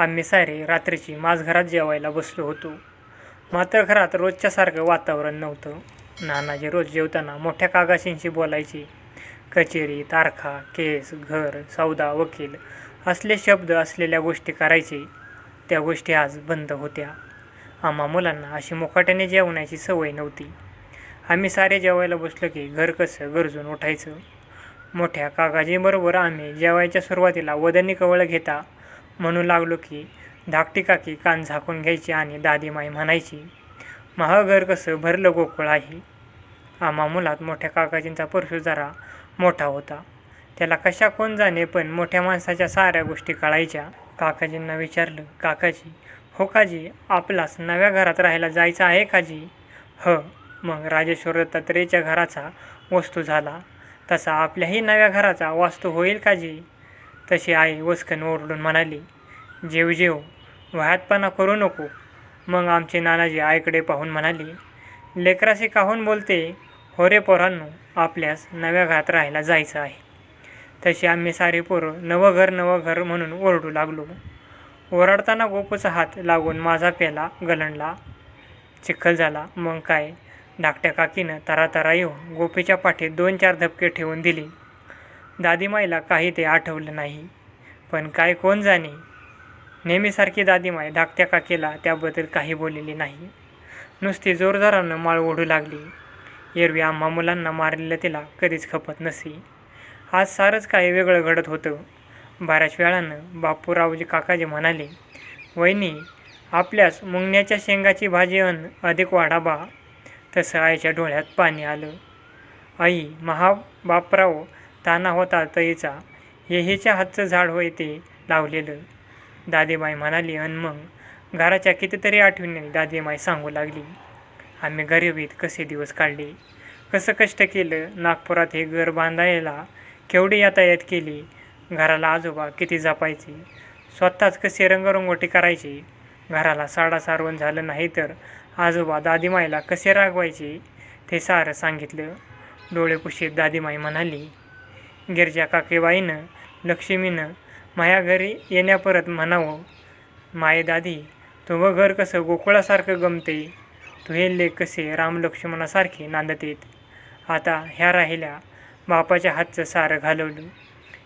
आम्ही सारे रात्रीची माझघरात जेवायला बसलो होतो. मात्र घरात रोजच्यासारखं वातावरण नव्हतं. नानाजी रोज जेवताना मोठ्या कागाशींशी बोलायचे. कचेरी तारखा केस घर सौदा वकील असले शब्द असलेल्या गोष्टी करायचे. त्या गोष्टी आज बंद होत्या. आम्हा मुलांना अशी मुकाट्याने जेवण्याची सवय नव्हती. आम्ही सारे जेवायला बसलो की घर कसं गरजून उठायचं. मोठ्या काकाजीबरोबर आम्ही जेवायच्या सुरुवातीला वदनी कवळ घेता म्हणू लागलो की धाकटी काकी कान झाकून घ्यायची आणि दादीमाई म्हणायची महाघर कसं भरलं गोकुळ आहे? आम्हा मुलात मोठ्या काकाजींचा परशू जरा मोठा होता. त्याला कशा कोण जाणे पण मोठ्या माणसाच्या साऱ्या गोष्टी कळायच्या. काकाजींना विचारलं काकाजी हो काजी आपलाच नव्या घरात राहायला जायचं आहे काजी? ह. मग राजेश्वर दत्तात्रेच्या घराचा वस्तू झाला. तसा आपल्याही नव्या घराचा वास्तू होईल काजी? तशी आई वस्कन ओरडून म्हणाली जेव जेव वह्यातपणा करू नको. मग आमचे नानाजी आईकडे पाहून म्हणाली लेकराशी काहून बोलते? होरे पोरांनो आपल्यास नव्या घरात राहायला जायचं आहे. तशी आम्ही सारे पोरं नवं घर नवं घर म्हणून ओरडू लागलो. ओरडताना गोपूचा हात लागून माझा पेला गलंडला चिखल झाला. मग काय? धाकट्या काकीनं तरातरा येऊन गोपीच्या पाठीत दोन चार धपके ठेवून दिली. दादीमाईला काही ते आठवलं नाही. पण काय कोण जाणे? नेहमीसारखी दादीमाई धाकट्या काकीला त्याबद्दल काही बोललेली नाही. नुसती जोरदारानं माळ ओढू लागली. एरवी आम्हा मुलांना मारलेलं तिला कधीच खपत नसे. आज सारंच काही वेगळं घडत होतं. बऱ्याच वेळानं बापूरावजी काकाजी म्हणाले वहिनी आपल्यास मुंगण्याच्या शेंगाची भाजी अन अधिक वाढा बा. तसं आईच्या डोळ्यात पाणी आलं. आई महा बापराव ताना होता तईचा येहीच्या हातचं झाड होय ते लावलेलं. दादीमाई म्हणाली अन मग? घराच्या कितीतरी आठवणी दादीमाई सांगू लागली. आम्ही गरिबीत कसे दिवस काढले? कसं कष्ट केलं? नागपुरात हे घर बांधायला केवढी यातायात केली? घराला आजोबा किती जपायचे? स्वतःच कसे रंगरंगोटी करायची? घराला साडा सारवण झालं नाही तर आजोबा दादीमाईला कसे रागवायचे? ते सारं सांगितलं. डोळे पुशीत दादीमाई म्हणाली गिरजा काकेबाईनं लक्ष्मीनं माया घरी येण्यापरत म्हणावं माये दादी तुझं घर कसं गोकुळासारखं गमते? तुहे लेख कसे रामलक्ष्मणासारखे नांदतेत? आता ह्या राहिल्या बापाच्या हातचं सारं घालवलं.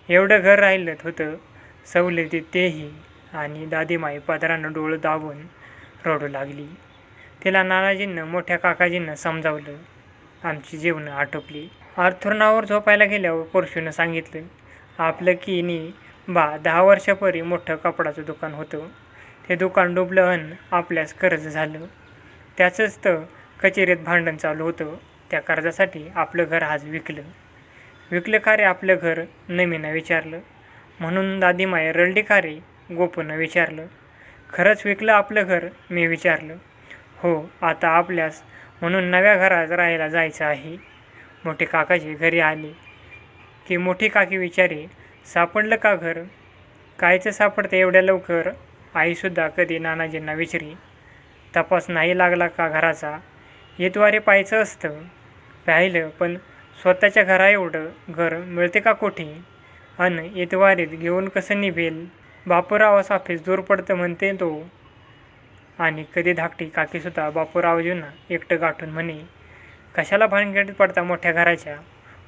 एवढं घर राहिलं होतं सवलतीत तेही आणि दादीमाई पदरानं डोळं दाबून रडू लागली. तिला नानाजींनं मोठ्या काकाजींना समजावलं. आमची जेवणं आटोपली. आर्थुरणावर झोपायला गेल्यावर परशूनं सांगितलं आपलं की नी बा दहा वर्षापरी मोठं कपडाचं दुकान होतं. ते दुकान डुबलं अन आपल्यास कर्ज झालं. त्याचंच तर कचेरीत भांडण चालू होतं. त्या कर्जासाठी आपलं घर आज विकलं. विकलं का रे आपलं घर? नमीनं विचारलं. म्हणून दादीमाय रडली का रे? गोपूनं विचारलं. खरंच विकलं आपलं घर? मी विचारलं. हो आता आपल्यास म्हणून नव्या घरात राहायला जायचं आहे. मोठे काकाजी घरी आले. की मोठी काकी विचारे सापडलं का घर? कायचं सापडतं एवढ्या लवकर? आईसुद्धा कधी नानाजींना विचारी तपास नाही लागला का घराचा? येतवारे पाहायचं असतं. पाहिलं पण स्वतःच्या घरा एवढं घर मिळते का कोठे? अन येतवारीत घेऊन कसं निभेल? बापूरावास ऑफिस दूर पडतं म्हणते तो. आणि कधी धाकटी काकीसुद्धा बापूरावजींना एकटं गाठून म्हणे कशाला भानगडीत पडता मोठ्या घराच्या?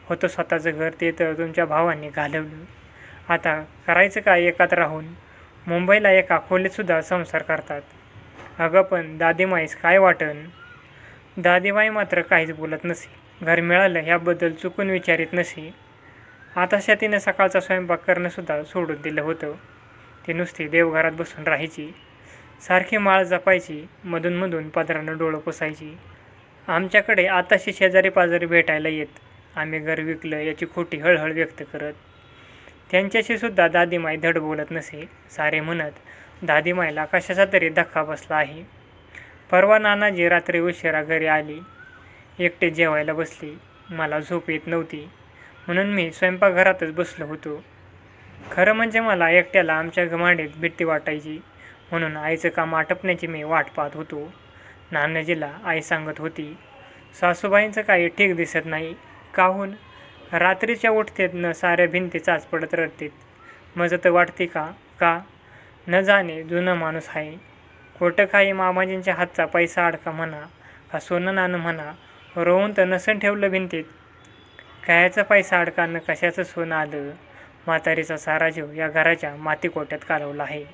होतं स्वतःचं घर ते तर तुमच्या भावांनी घालवलं. आता करायचं काय एकात राहून? मुंबईला एका खोलीतसुद्धा संसार करतात. अगं पण दादीमाईस काय वाटन? दादीमाई मात्र काहीच बोलत नसे. घर मिळालं ह्याबद्दल चुकून विचारित नसे. आताशा तिनं सकाळचा स्वयंपाक करणंसुद्धा सोडून दिलं होतं. ती नुसती देवघरात बसून राहायची. सारखी माळ जपायची मधूनमधून पदरानं डोळं पुसायची. आमच्याकडे आताशी शेजारी पाजारी भेटायला येत. आम्ही घर विकलं याची खोटी हळहळ व्यक्त करत. त्यांच्याशी सुद्धा दादीमाई धड बोलत नसे सारे म्हणत दादीमाईला कशाचा तरी धक्का बसला आहे. परवा नानाजी रात्री उशिरा घरी आली. एकटे जेवायला बसली. मला झोप येत नव्हती. म्हणून मी स्वयंपाकघरातच बसलो होतो. खरं म्हणजे मला एकट्याला आमच्या घमांडीत भीती वाटायची. म्हणून आईचं काम आटपण्याची मी वाट पाहत होतो. नानाजीला आई सांगत होती सासूबाईंचं काही ठीक दिसत नाही. काहून? रात्रीच्या उठतेत न साऱ्या भिंती चाच पडत रडतेत. मजत वाटते का? का? न जाणे जुनं माणूस आहे. खोटं काही मामाजींच्या हातचा पैसा अडका म्हणा का सोनं नाणं म्हणा रोवून तर नसन ठेवलं भिंतीत. कायाचा पैसा अडका न कशाचं सोनं आलं? म्हातारीचा सारा जीव या घराच्या मातीकोट्यात कालवला आहे.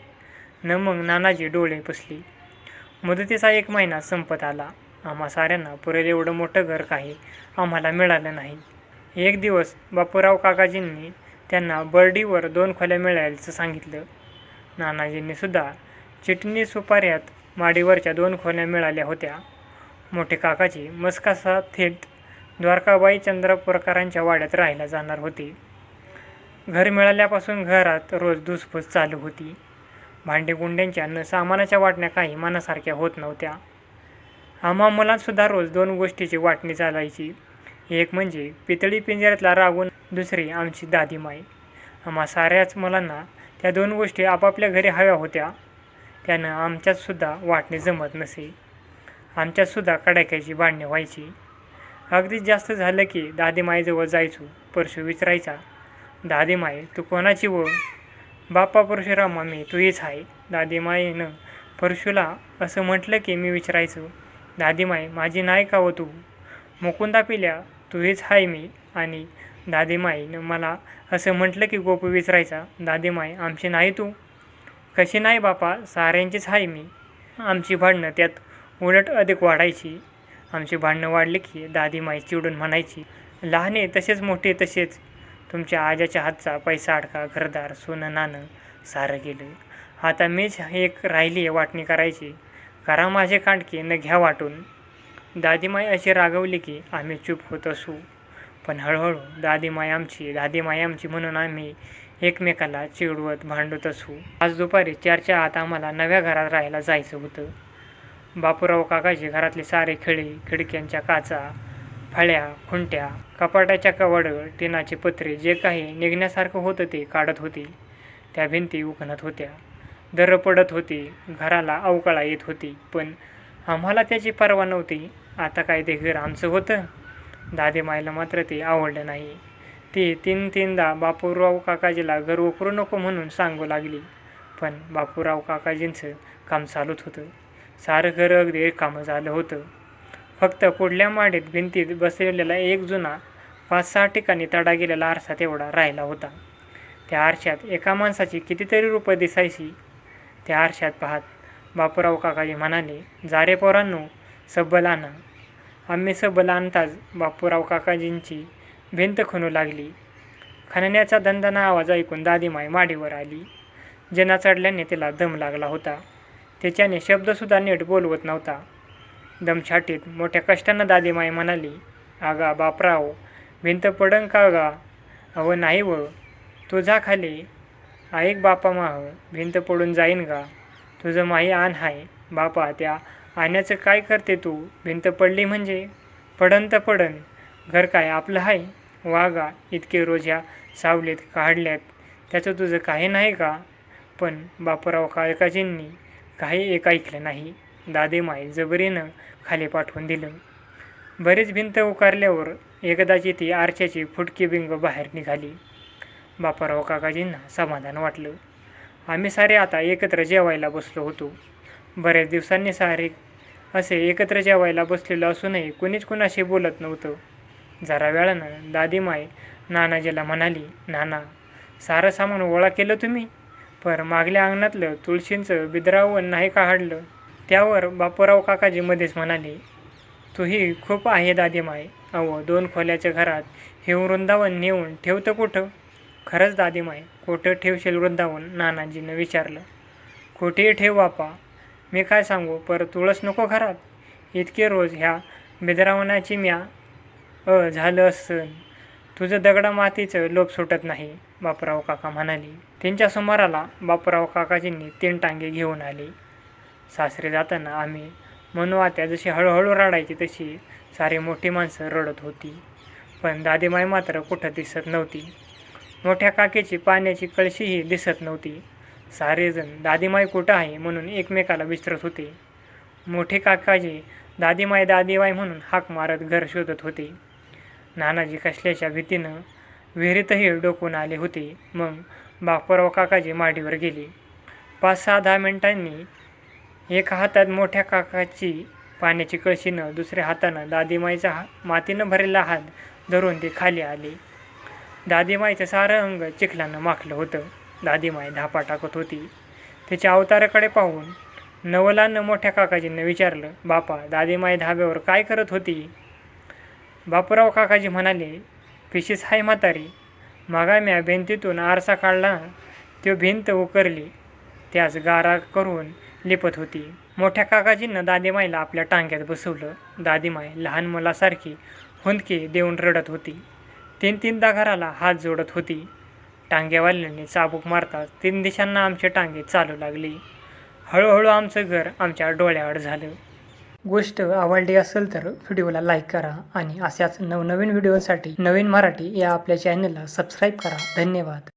न मग नानाजी डोळे पुसली. मुदतीचा एक महिना संपत आला. आम्हा साऱ्यांना पुरेल एवढं मोठं घर काही आम्हाला मिळालं नाही. एक दिवस बापूराव काकाजींनी त्यांना बर्डीवर दोन खोल्या मिळाल्याचं सांगितलं. नानाजींनीसुद्धा चिटणी सुपाऱ्यात माडीवरच्या दोन खोल्या मिळाल्या होत्या. मोठे काकाजी मस्कासा थेट द्वारकाबाई चंद्रपूरकरांच्या वाड्यात राहायला जाणार होते. घर मिळाल्यापासून घरात रोज धुसफूस चालू होती. भांडेकुंड्यांच्या न सामानाच्या वाटण्या काही मनासारख्या होत नव्हत्या. आम्हा मुलांसुद्धा रोज दोन गोष्टीची वाटणी चालायची. एक म्हणजे पितळी पिंजऱ्यातला रागून दुसरी आमची दादीमाई. आम्हा साऱ्याच मुलांना त्या दोन गोष्टी आपापल्या घरी हव्या होत्या. त्यानं आमच्यातसुद्धा वाटणी जमत नसे. आमच्यातसुद्धा कडाक्याची भांडणे व्हायची. अगदीच जास्त झालं की दादीमाईजवळ जायचो परशू विचारायचा दादीमाई तू कोणाची व बाप्पा परशुरामा मी तूहीच आहे. दादीमायेनं परशुला असं म्हटलं की मी विचारायचो दादीमाय माझी नाही का हो तू? मुकुंदा पिल्या तूहीच आहे मी. आणि दादीमाईनं मला असं म्हटलं की गोपू विचारायचा दादीमाय आमची नाही तू? कशी नाही बापा? साऱ्यांचीच आहे मी. आमची भांडणं त्यात उलट अधिक वाढायची. आमची भांडणं वाढली की दादीमाई चिडून म्हणायची लहाने तसेच मोठे तसेच तुमच्या आजाच्या हातचा पैसा अडका घरदार सोनं नाणं सारं गेलं. आता मीच एक राहिली आहे वाटणी करायची. करा माझे कांडके न घ्या वाटून. दादीमाई अशी रागवली की आम्ही चूप होत असू. पण हळूहळू दादीमाई आमची दादीमाई आमची म्हणून आम्ही एकमेकाला चिडवत भांडत असू. आज दुपारी चारच्या आत आम्हाला नव्या घरात राहायला जायचं होतं. बापूराव काकाची घरातले सारे खिळी खिडक्यांच्या काचा फळ्या खुंट्या कपाटाच्या कवाडं टिनाचे पत्रे जे काही निघण्यासारखं होतं ते काढत होती. त्या भिंती उखणत होत्या. दर पडत होती. घराला अवकाळा येत होती. पण आम्हाला त्याची पर्वा नव्हती. आता काय ते घर आमचं होतं? दादीमाईला मात्र ते आवडलं नाही. ती तीन तीनदा बापूराव काकाजीला घर उकरू नको म्हणून सांगू लागली. पण बापूराव काकाजींचं काम चालूच होतं. सारं घर अगदी कामं झालं होतं. फक्त पुढल्या माडीत भिंतीत बसवलेला एक जुना पाच सहा ठिकाणी तडा गेलेला आरसा तेवढा राहिला होता. त्या आरशात एका माणसाची कितीतरी रूपं दिसायची. त्या आरशात पाहत बापूराव काकाजी म्हणाले जारे पोरांनो सब्बल आणा. आम्ही सब्बल आणताच बापूराव काकाजींची भिंत खणू लागली. खणण्याचा दंदना आवाज ऐकून दादीमाय माडीवर आली. जना चढल्याने तिला दम लागला होता. त्याच्याने शब्दसुद्धा नीट बोलवत नव्हता. दमछाटीत मोठ्या कष्टानं दादीमाई म्हणाली आगा बापराव भिंत पडन का गा? अव नाही व. तुझाखाली खाली. ऐक बापा माह भिंत पडून जाईन गा. तुझं माही आण हाय. बापा त्या आण्याचं काय करते तू? भिंत पडली म्हणजे? पडन तर पडन. घर काय आपलं आहे वागा इतके रोज ह्या सावलीत काढल्यात. त्याचं तुझं काही नाही का पण बापूराव काळकाजींनी काही एक ऐकलं नाही. दादेमाई जबरीनं खाली पाठवून दिलं. बरीच भिंत उकारल्यावर एकदाची ती आरशाची फुटकी बिंग बाहेर निघाली. बापाराव काकाजींना समाधान वाटलं. आम्ही सारे आता एकत्र जेवायला बसलो होतो. बऱ्याच दिवसांनी सारे असे एकत्र जेवायला बसलेलो असूनही कुणीच कुणाशी बोलत नव्हतं. जरा वेळानं दादीमाई नानाजीला म्हणाली नाना सारं सामान गोळा केलं तुम्ही? पर मागल्या अंगणातलं तुळशींचं बिद्रावण नाही का हाडलं? त्यावर बापूराव काकाजी मध्येच म्हणाले तूही खूप आहे दादीमाय. अहो दोन खोल्याच्या घरात हे वृंदावन नेऊन ठेवतं कुठं? खरंच दादीमाय कुठं ठेवशील वृंदावन? नानाजीनं विचारलं. कुठेही ठेव बापा. मी काय सांगू? पर तुळस नको घरात. इतके रोज ह्या बिद्रावणाची म्या अ झालं असं तुझं दगडा मातीचं लोप सुटत नाही बापूराव काका म्हणाली. त्यांच्या सुमाराला बापूराव काकाजींनी तीन टांगे घेऊन आले. सासरे जाताना आम्ही मनवात्या जशी हळूहळू रडायची तशी सारी मोठी माणसं रडत होती. पण दादीमाई मात्र कुठं दिसत नव्हती. मोठ्या काकेची पाण्याची कळशीही दिसत नव्हती. सारेजण दादीमाई कुठं आहे? म्हणून एकमेकाला विचारत होते. मोठे काकाजी दादीमाई दादीमाई म्हणून हाक मारत घर शोधत होते. नानाजी कसल्याच्या भीतीनं विहिरीतही डोकून आले होते. मग बापराव काकाजी माडीवर गेले. पाच सहा दहा मिनिटांनी एका हातात मोठ्या काकाची पाण्याची कळशीनं दुसऱ्या हातानं दादीमाईचा हा मातीनं भरलेला हात धरून ते खाली आले. दादीमाईचं सारं अंग चिखलानं माखलं होतं. दादीमाई धापा टाकत होती. त्याच्या अवताराकडे पाहून नवलानं मोठ्या काकाजींना विचारलं बापा दादीमाई धाब्यावर काय करत होती? बापूराव काकाजी म्हणाले पिशीस हाय म्हातारी. मागा म्या भिंतीतून आरसा काढला तो भिंत उकरली. त्यास गारा करून लिपत होती. मोठ्या काकाजींना दादीमाईला आपल्या टांग्यात बसवलं. दादीमाई लहान मुलासारखी हुंदके देऊन रडत होती. तीन तीनदा घराला हात जोडत होती. टांग्यावाल्यांनी चाबूक मारताच तीन दिशांना आमचे टांगे चालू लागली. हळूहळू आमचं घर आमच्या डोळ्याआड झालं. गोष्ट आवडली असेल तर व्हिडिओला लाईक करा आणि अशाच नवनवीन व्हिडिओसाठी नवीन मराठी या आपल्या चॅनलला सबस्क्राईब करा. धन्यवाद.